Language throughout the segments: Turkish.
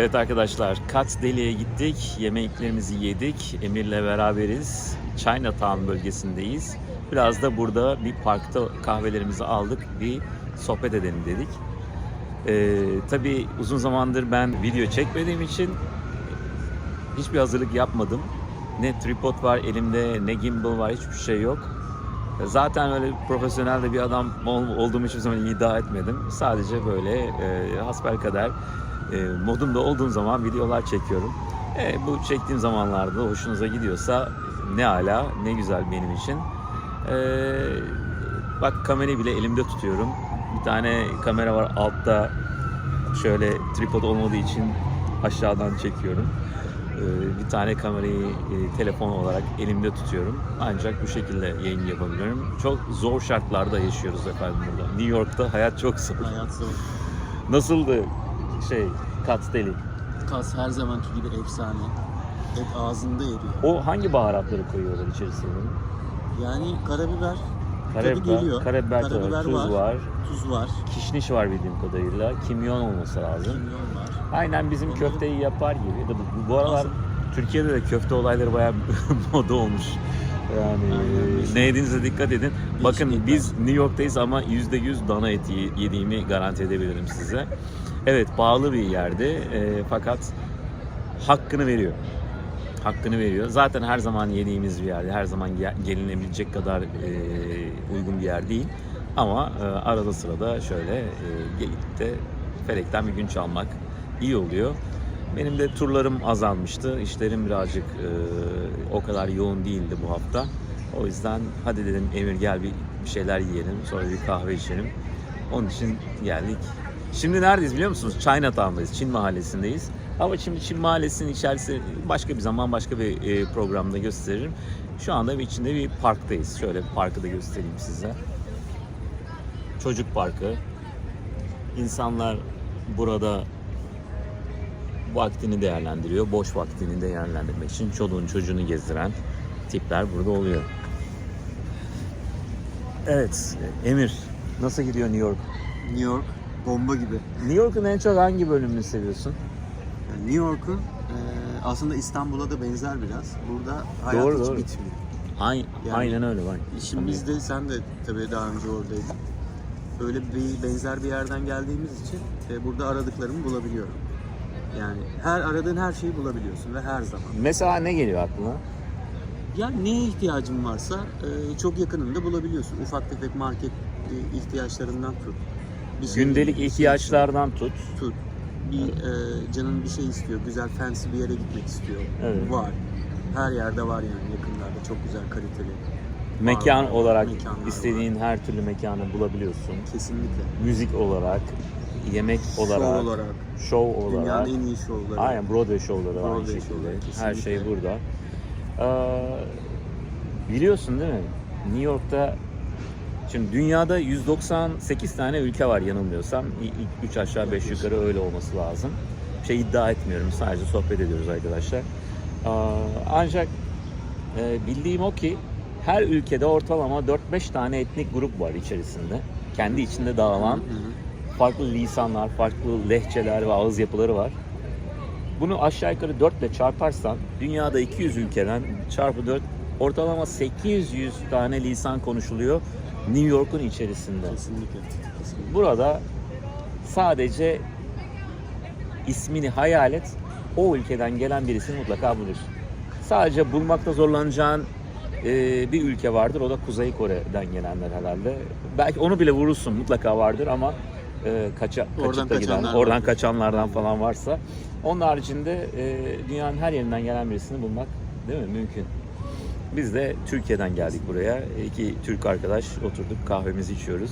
Evet arkadaşlar, Kat Deli'ye gittik. Yemeklerimizi yedik. Emir'le beraberiz. Chinatown bölgesindeyiz. Biraz da burada bir parkta kahvelerimizi aldık. Bir sohbet edelim dedik. Ee, tabii uzun zamandır ben video çekmediğim için hiçbir hazırlık yapmadım. Ne tripod var elimde, ne gimbal var, hiçbir şey yok. Zaten öyle profesyonel de bir adam ol- olduğumu hiçbir zaman iddia etmedim. Sadece böyle e, hasbelkader e, modumda olduğum zaman videolar çekiyorum. E, bu çektiğim zamanlarda hoşunuza gidiyorsa ne ala ne güzel benim için. E, bak kamerayı bile elimde tutuyorum. Bir tane kamera var altta şöyle tripod olmadığı için aşağıdan çekiyorum. E, bir tane kamerayı e, telefon olarak elimde tutuyorum. Ancak bu şekilde yayın yapabiliyorum. Çok zor şartlarda yaşıyoruz efendim burada. New York'ta hayat çok zor. Hayat zor. Nasıldı şey Kat Deli? Kas her zamanki gibi efsane. Et ağzında eriyor. O hangi baharatları koyuyorlar içerisine? Yani karabiber, tadı Karabiber, geliyor. karabiber, tadı var, tuz var. tuz var, kişniş var bildiğim kadarıyla, kimyon olması lazım. kimyon var. Aynen bizim Onları- köfteyi yapar gibi. Bu, bu aralar Nasıl? Türkiye'de de köfte olayları bayağı moda olmuş. Yani Aynen. ne yediğinize dikkat edin. Bakın biz New York'tayız ama %100 dana eti yediğimi garanti edebilirim size. Evet pahalı bir yerde e, fakat hakkını veriyor. Hakkını veriyor. Zaten her zaman yediğimiz bir yerde, her zaman ge- gelinebilecek kadar e, uygun bir yer değil. Ama e, arada sırada şöyle e, gelip de felekten bir gün çalmak iyi oluyor. Benim de turlarım azalmıştı. İşlerim birazcık e, o kadar yoğun değildi bu hafta. O yüzden hadi dedim Emir gel bir, bir şeyler yiyelim. Sonra bir kahve içelim. Onun için geldik. Şimdi neredeyiz biliyor musunuz? Chinatown'dayız. Çin mahallesindeyiz. Ama şimdi Çin mahallesinin içerisi başka bir zaman başka bir e, programda gösteririm. Şu anda bir içinde bir parktayız. Şöyle parkı da göstereyim size. Çocuk parkı. İnsanlar burada vaktini değerlendiriyor. Boş vaktini değerlendirmek için çoluğun çocuğunu gezdiren tipler burada oluyor. Evet, Emir nasıl gidiyor New York? New York bomba gibi. New York'un en çok hangi bölümünü seviyorsun? Yani New York'un e, aslında İstanbul'a da benzer biraz. Burada hayat Doğru, hiç doğru. bitmiyor. Ay- Yani aynen öyle bak. Şimdi biz de sen de tabii daha önce oradaydın. Böyle bir benzer bir yerden geldiğimiz için e, burada aradıklarımı bulabiliyorum. Yani her aradığın her şeyi bulabiliyorsun ve her zaman. Mesela ne geliyor aklına? Yani neye ihtiyacın varsa e, çok yakınında bulabiliyorsun. Ufak tefek market e, ihtiyaçlarından tut. Şey- Gündelik ihtiyaçlardan tut. tut. Bir e, canın bir şey istiyor, güzel fancy bir yere gitmek istiyor. Evet. Var. Her yerde var yani yakınlarda çok güzel kaliteli. Mekan Var. olarak Mekanlar istediğin her türlü mekanı bulabiliyorsun. Kesinlikle. Müzik olarak, yemek olarak, Show olarak. show olarak. Dünyanın en iyi şovları. Aynen Broadway şovları aynı Broadway şekilde. şovları, Her şey kesinlikle. burada. Ee, biliyorsun değil mi? New York'ta şimdi dünyada 198 tane ülke var yanılmıyorsam. 3 aşağı 5 yukarı öyle olması lazım. Bir şey iddia etmiyorum. Sadece sohbet ediyoruz arkadaşlar. Ancak e, bildiğim o ki her ülkede ortalama 4-5 tane etnik grup var içerisinde. Kendi içinde dağılan farklı lisanlar, farklı lehçeler ve ağız yapıları var. Bunu aşağı yukarı 4 ile çarparsan dünyada 200 ülkeden çarpı 4 ortalama 800 tane lisan konuşuluyor New York'un içerisinde. Kesinlikle. Kesinlikle. Burada sadece ismini hayal et o ülkeden gelen birisini mutlaka bulursun. Sadece bulmakta zorlanacağın e, bir ülke vardır. O da Kuzey Kore'den gelenler herhalde. Belki onu bile vurursun mutlaka vardır ama e, kaça, Oradan giden, kaçanlar oradan kaçanlardan falan varsa. Onun haricinde e, dünyanın her yerinden gelen birisini bulmak değil mi? Mümkün. Biz de Türkiye'den geldik buraya. İki Türk arkadaş oturduk kahvemizi içiyoruz.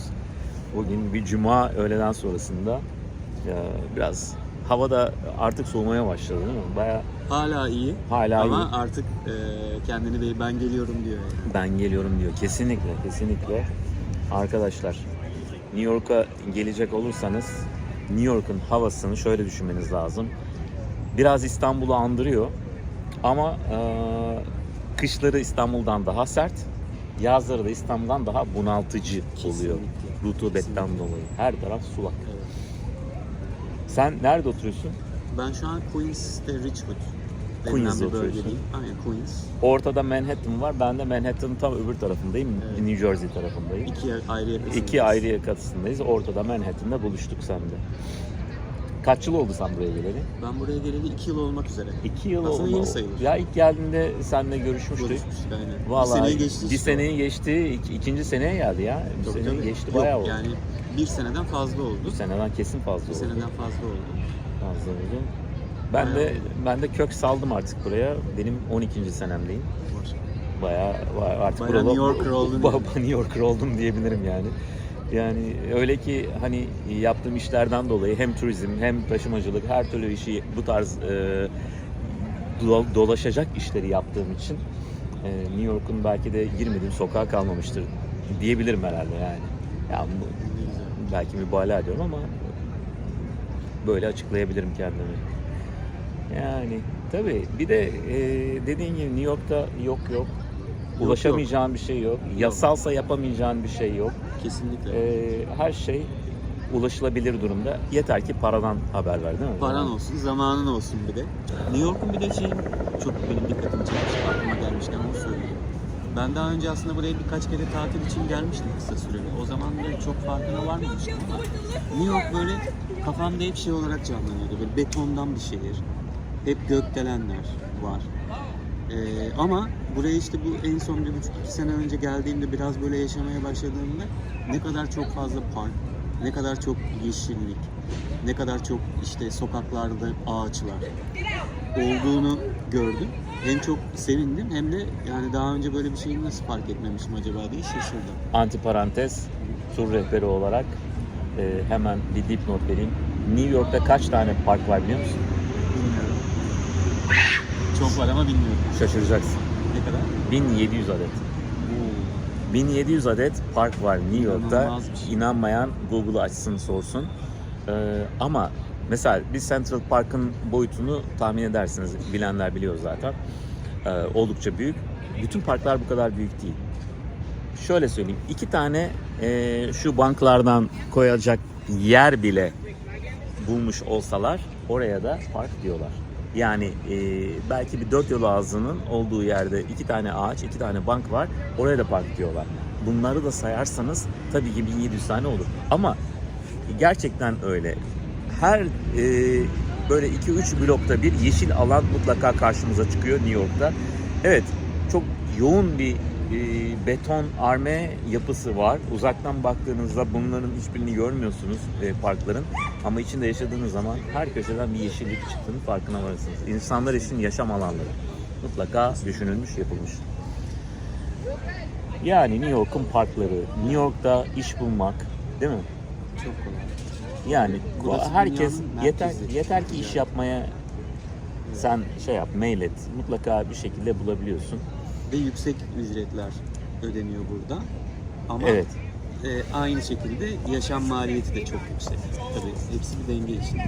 Bugün bir cuma öğleden sonrasında e, biraz havada artık soğumaya başladı değil mi? Baya Hala iyi. hala Ama iyi. artık e, kendini be- ben geliyorum diyor yani. Ben geliyorum diyor. Kesinlikle, kesinlikle. Arkadaşlar, New York'a gelecek olursanız New York'un havasını şöyle düşünmeniz lazım. Biraz İstanbul'u andırıyor ama e, kışları İstanbul'dan daha sert, yazları da İstanbul'dan daha bunaltıcı oluyor. Kesinlikle. Rutubetten Kesinlikle. dolayı. Her taraf sulak. Evet. Sen nerede oturuyorsun? Ben şu an Queens'te Richwood Queens'de oturuyorsun. Aynen Queens. Ortada Manhattan var. Ben de Manhattan'ın tam öbür tarafındayım. Evet. New Jersey tarafındayım. İki ayrı yakasındayız. İki ayrı yakasındayız. Ortada Manhattan'da buluştuk sen de. Kaç yıl oldu sen buraya geleli? Ben buraya geleli iki yıl olmak üzere. İki yıl Aslında oldu. yeni sayılır. Ya ilk geldiğinde seninle görüşmüştük. Görüşmüştük aynen. Vallahi bir seneyi geçti bir işte. seneyi geçti. ik- ikinci seneye geldi ya. Bir Tabii, seneyi tabii. geçti Yok, bayağı oldu. Yani bir seneden fazla oldu. Bir seneden kesin fazla Bir oldu. seneden fazla oldu. Fazla oldu. Ben Bayağı de oldu. ben de kök saldım artık buraya. Benim 12. senemdeyim. Var. Bayağı, bayağı artık Bayağı burada New Yorker yani. New Yorker oldum diyebilirim yani. Yani öyle ki hani yaptığım işlerden dolayı hem turizm hem taşımacılık her türlü işi bu tarz e, do- dolaşacak işleri yaptığım için e, New York'un belki de girmediğim sokağa kalmamıştır diyebilirim herhalde yani. Ya bu- belki mübalağa ediyorum ama böyle açıklayabilirim kendimi. Yani tabii bir de e, dediğin gibi New York'ta yok yok. Ulaşamayacağın bir şey yok. Yasalsa yapamayacağın bir şey yok. Kesinlikle. E, her şey ulaşılabilir durumda. Yeter ki paradan haber ver değil mi? Paran olsun, zamanın olsun bir de. New York'un bir de şey çok benim dikkatimi çekmiş, aklıma gelmişken onu söyleyeyim. Ben daha önce aslında buraya birkaç kere tatil için gelmiştim kısa süreli. O zaman da çok farkına varmamıştım ama New York böyle kafamda hep şey olarak canlanıyordu. Böyle betondan bir şehir. Hep gökdelenler var. Ee, ama buraya işte bu en son bir buçuk iki sene önce geldiğimde biraz böyle yaşamaya başladığımda ne kadar çok fazla park, ne kadar çok yeşillik, ne kadar çok işte sokaklarda ağaçlar olduğunu gördüm. Hem çok sevindim hem de yani daha önce böyle bir şeyi nasıl fark etmemişim acaba diye şaşırdım. Antiparantez tur rehberi olarak e, hemen bir dipnot vereyim. New York'ta kaç tane park var biliyor musun? Bilmiyorum. Çok var ama bilmiyorum. Şaşıracaksın. Ne kadar? 1700 adet. 1700 adet park var New York'ta. Şey. İnanmayan Google'ı açsın sorsun. Ee, ama mesela bir Central Park'ın boyutunu tahmin edersiniz. Bilenler biliyor zaten. Ee, oldukça büyük. Bütün parklar bu kadar büyük değil. Şöyle söyleyeyim. iki tane e, şu banklardan koyacak yer bile bulmuş olsalar oraya da park diyorlar. Yani e, belki bir dört yol ağzının olduğu yerde iki tane ağaç, iki tane bank var. Oraya da park diyorlar. Bunları da sayarsanız tabii ki 1700 tane olur. Ama gerçekten öyle. Her e, böyle 2-3 blokta bir yeşil alan mutlaka karşımıza çıkıyor New York'ta. Evet, çok yoğun bir e, beton arme yapısı var. Uzaktan baktığınızda bunların hiçbirini görmüyorsunuz e, parkların. Ama içinde yaşadığınız zaman her köşeden bir yeşillik çıktığını farkına varırsınız. İnsanlar için yaşam alanları mutlaka düşünülmüş, yapılmış. Yani New York'un parkları, New York'ta iş bulmak, değil mi? Çok kolay. Yani Burası herkes yeter yeter ki iş yapmaya sen şey yap, mail et. Mutlaka bir şekilde bulabiliyorsun. Ve yüksek ücretler ödeniyor burada. Ama Evet. e, aynı şekilde yaşam maliyeti de çok yüksek. Tabii hepsi bir denge içinde.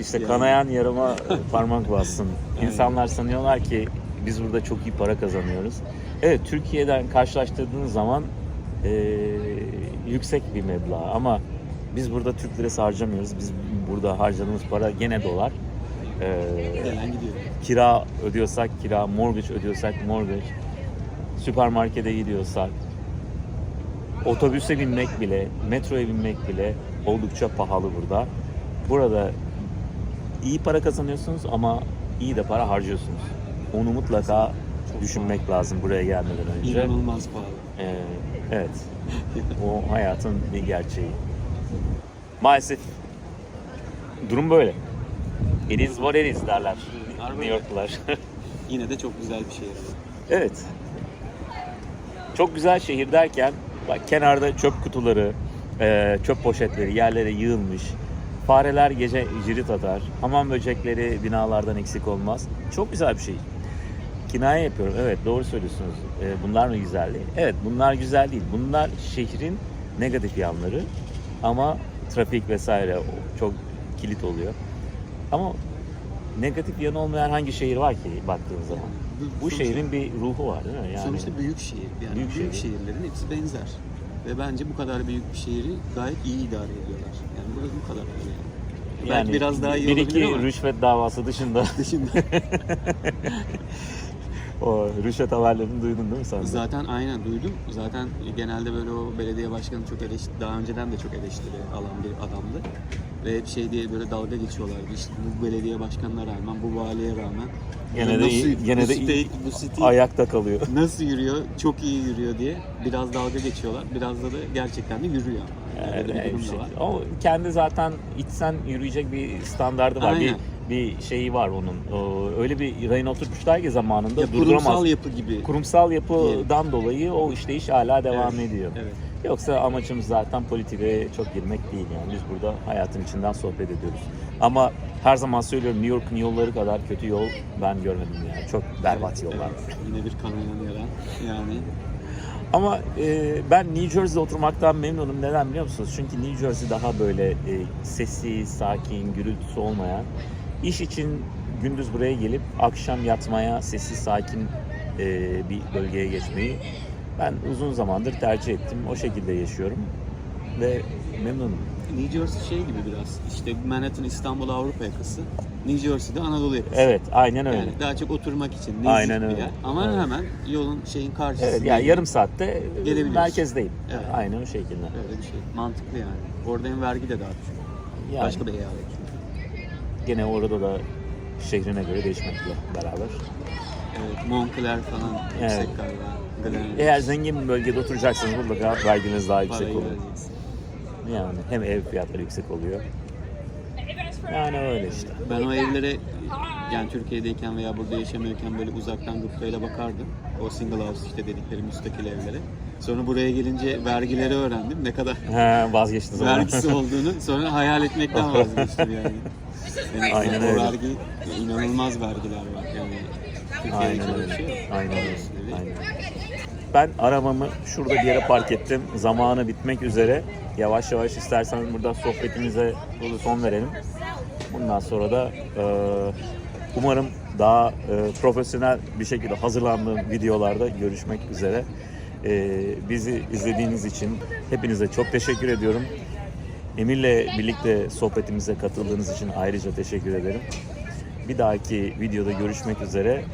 İşte Yani. kanayan yarama parmak bassın. İnsanlar sanıyorlar ki biz burada çok iyi para kazanıyoruz. Evet Türkiye'den karşılaştırdığınız zaman eee, yüksek bir meblağ ama biz burada Türk lirası harcamıyoruz. Biz burada harcadığımız para gene dolar. Gelen gidiyor. kira ödüyorsak kira, mortgage ödüyorsak mortgage, süpermarkete gidiyorsak, otobüse binmek bile, metroya binmek bile oldukça pahalı burada. Burada iyi para kazanıyorsunuz ama iyi de para harcıyorsunuz. Onu mutlaka Çok düşünmek lazım buraya gelmeden önce. İnanılmaz pahalı. Ee, evet. o hayatın bir gerçeği. Maalesef durum böyle. It is what it is derler New Yorklular. Yine de çok güzel bir şehir. evet. Çok güzel şehir derken bak kenarda çöp kutuları, e, çöp poşetleri yerlere yığılmış. Fareler gece cirit atar. Hamam böcekleri binalardan eksik olmaz. Çok güzel bir şey. Kinaye yapıyorum. Evet doğru söylüyorsunuz. E, bunlar mı güzelliği? Evet bunlar güzel değil. Bunlar şehrin negatif yanları. Ama trafik vesaire çok kilit oluyor. Ama negatif yanı olmayan hangi şehir var ki baktığın zaman? Bu sonuçta- şehrin bir ruhu var değil mi? Yani Sonuçta büyük şehir. Yani Büyük büyük, şehir. şehirlerin hepsi benzer. Ve bence bu kadar büyük bir şehri gayet iyi idare ediyorlar. Yani burası bu kadar yani. Belki biraz daha iyi bir iki ama. rüşvet davası dışında Dışında. o rüşvet haberlerini duydun değil mi sen? de? Zaten aynen duydum. Zaten genelde böyle o belediye başkanı çok eleştiri, daha önceden de çok eleştiri alan bir adamdı. Ve hep şey diye böyle dalga geçiyorlardı. İşte bu belediye başkanına rağmen, bu valiye rağmen. Gene de iyi- gene bu de site, iyi- bu city Ayakta kalıyor. nasıl yürüyor, çok iyi yürüyor diye biraz dalga geçiyorlar. Biraz da, da gerçekten de yürüyor. Yani bir Yani durum bir şey- var. O kendi zaten içsen yürüyecek bir standardı var. Aynen. bir şeyi var onun. O, öyle bir rayına oturtmuşlar ki zamanında Ya durduramaz. kurumsal yapı gibi. Kurumsal yapıdan dolayı o işleyiş hala devam Evet, ediyor. Evet. Yoksa amacımız zaten politikaya çok girmek değil yani. Biz burada hayatın içinden sohbet ediyoruz. Ama her zaman söylüyorum New York'un yolları kadar kötü yol ben görmedim yani. Çok berbat yollar. Evet. Yine bir kanayan yara. Yani Ama e, ben New Jersey'de oturmaktan memnunum. Neden biliyor musunuz? Çünkü New Jersey daha böyle e, sessiz, sakin, gürültüsü olmayan. İş için gündüz buraya gelip akşam yatmaya, sessiz, sakin e, bir bölgeye geçmeyi ben uzun zamandır tercih ettim. O şekilde yaşıyorum ve memnunum. New Jersey şey gibi biraz. İşte Manhattan İstanbul Avrupa yakası. New Jersey'de Anadolu yakası. Evet, aynen öyle. Yani daha çok oturmak için nezih Aynen bir öyle. yer. Ama Evet. hemen yolun şeyin karşısında. Evet, yani yarım saatte merkezdeyim. Evet. Aynen o şekilde. Öyle bir şey. Mantıklı yani. Orada hem vergi de daha düşük. Yani Başka bir eyalet. Gene orada da şehrine göre değişmekle beraber. Evet, Montclair falan Evet. yüksek galiba. Eğer zengin bir bölgede oturacaksanız mutlaka verginiz daha yüksek Parayı olur. vereceksin. Yani hem ev fiyatları yüksek oluyor. Yani öyle işte. Ben o evlere yani Türkiye'deyken veya burada yaşamıyorken böyle uzaktan gıptayla bakardım. O single house işte dedikleri müstakil evlere. Sonra buraya gelince vergileri öğrendim. Ne kadar He, vazgeçti zaman. vergisi olduğunu sonra hayal etmekten vazgeçtim yani. yani Aynen o öyle. vergi inanılmaz vergiler var yani. Türkiye'de Aynen öyle. Aynen öyle. Aynen. Ben arabamı şurada bir yere park ettim. Zamanı bitmek üzere. Yavaş yavaş isterseniz burada sohbetimize son verelim. Bundan sonra da e, umarım daha e, profesyonel bir şekilde hazırlandığım videolarda görüşmek üzere. E, bizi izlediğiniz için hepinize çok teşekkür ediyorum. Emir'le birlikte sohbetimize katıldığınız için ayrıca teşekkür ederim. Bir dahaki videoda görüşmek üzere.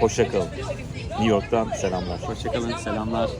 Hoşça kalın. New York'tan selamlar. Hoşçakalın, selamlar.